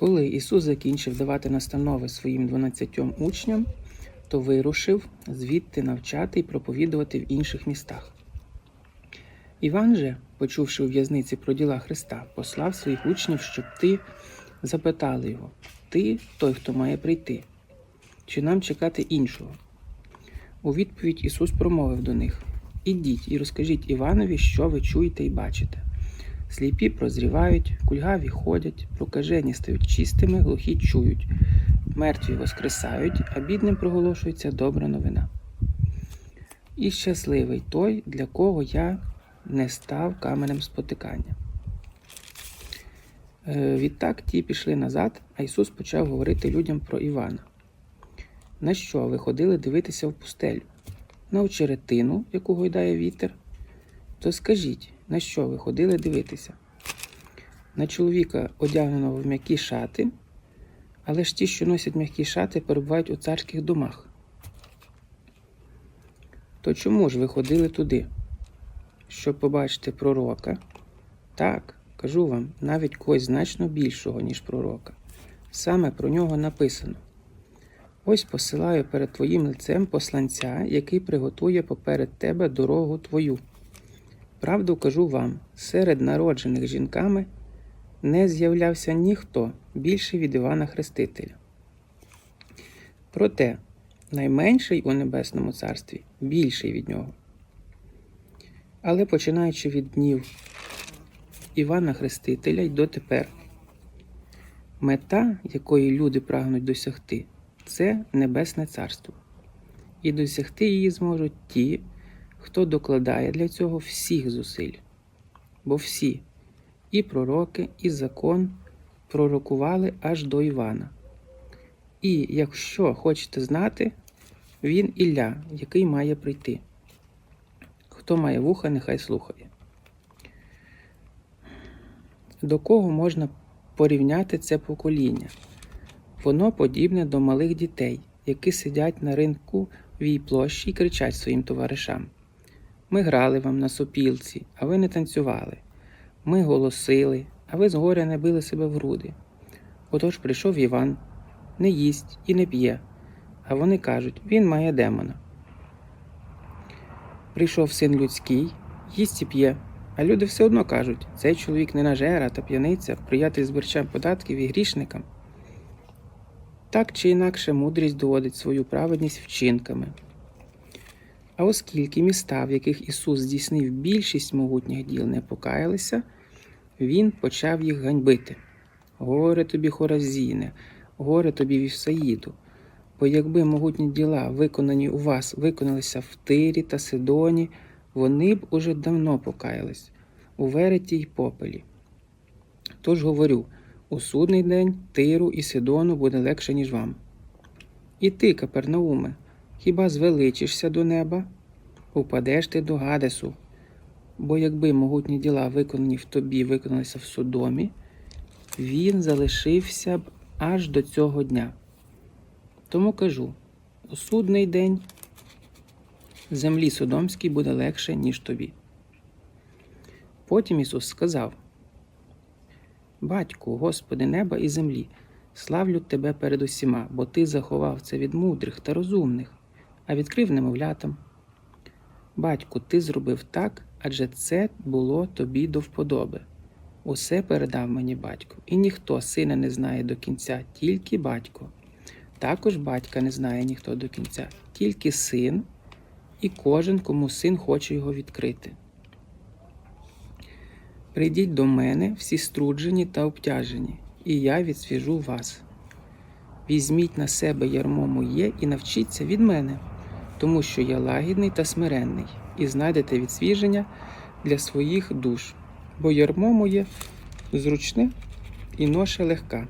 Коли Ісус закінчив давати настанови своїм дванадцятьом учням, то вирушив звідти навчати і проповідувати в інших містах. Іван же, почувши у в'язниці про діла Христа, послав своїх учнів, щоб ти запитали його: Ти той, хто має прийти, чи нам чекати іншого? У відповідь Ісус промовив до них: Ідіть і розкажіть Іванові, що ви чуєте і бачите. Сліпі прозрівають, кульгаві ходять, прокажені стають чистими, глухі чують, мертві воскресають, а бідним проголошується добра новина. І щасливий той, для кого я не став каменем спотикання. Е, Відтак ті пішли назад, а Ісус почав говорити людям про Івана. На що ви ходили дивитися в пустелю? На очеретину, яку гойдає вітер? То скажіть, на що ви ходили дивитися? На чоловіка, одягненого в м'які шати, але ж ті, що носять м'які шати, перебувають у царських домах. То чому ж ви ходили туди? Щоб побачити пророка? Так, кажу вам, навіть когось значно більшого, ніж пророка. Саме про нього написано. Ось посилаю перед твоїм лицем посланця, який приготує поперед тебе дорогу твою. Правду кажу вам, серед народжених жінками не з'являвся ніхто більший від Івана Хрестителя. Проте найменший у Небесному Царстві більший від нього. Але починаючи від днів Івана Хрестителя й дотепер, мета, якої люди прагнуть досягти, це Небесне Царство. І досягти її зможуть ті, хто докладає для цього всіх зусиль. Бо всі, і пророки, і закон пророкували аж до Івана. І якщо хочете знати, він Ілля, який має прийти. Хто має вуха, нехай слухає. До кого можна порівняти це покоління? Воно подібне до малих дітей, які сидять на ринку вій площі і кричать своїм товаришам. Ми грали вам на сопілці, а ви не танцювали. Ми голосили, а ви згоря не били себе в груди. Отож прийшов Іван, не їсть і не п'є, а вони кажуть, він має демона. Прийшов син людський, їсть і п'є, а люди все одно кажуть, цей чоловік не нажера та п'яниця, приятель збирчам податків і грішникам. Так чи інакше мудрість доводить свою праведність вчинками. А оскільки міста, в яких Ісус здійснив більшість могутніх діл, не покаялися, Він почав їх ганьбити. Горе тобі, Хоразіне, горе тобі Вівсаїду, бо якби могутні діла, виконані у вас, виконалися в Тирі та Сидоні, вони б уже давно покаялись у вереті й попелі. Тож говорю, у судний день Тиру і Сидону буде легше, ніж вам. І ти, Капернауме, хіба звеличишся до неба? Упадеш ти до Гадесу. Бо якби могутні діла, виконані в тобі, виконалися в Содомі, він залишився б аж до цього дня. Тому кажу: у судний день землі Содомській буде легше, ніж тобі. Потім Ісус сказав: Батьку, Господи неба і землі, славлю Тебе перед усіма, бо Ти заховав це від мудрих та розумних, а відкрив немовлятам. Батьку, ти зробив так, адже це було тобі до вподоби. Усе передав мені батько, і ніхто сина не знає до кінця, тільки батько. Також батька не знає ніхто до кінця, тільки син, і кожен, кому син хоче його відкрити. Прийдіть до мене всі струджені та обтяжені, і я відсвіжу вас. Візьміть на себе ярмо моє і навчіться від мене, тому що я лагідний та смиренний, і знайдете відсвіження для своїх душ, бо ярмо моє зручне і ноша легка.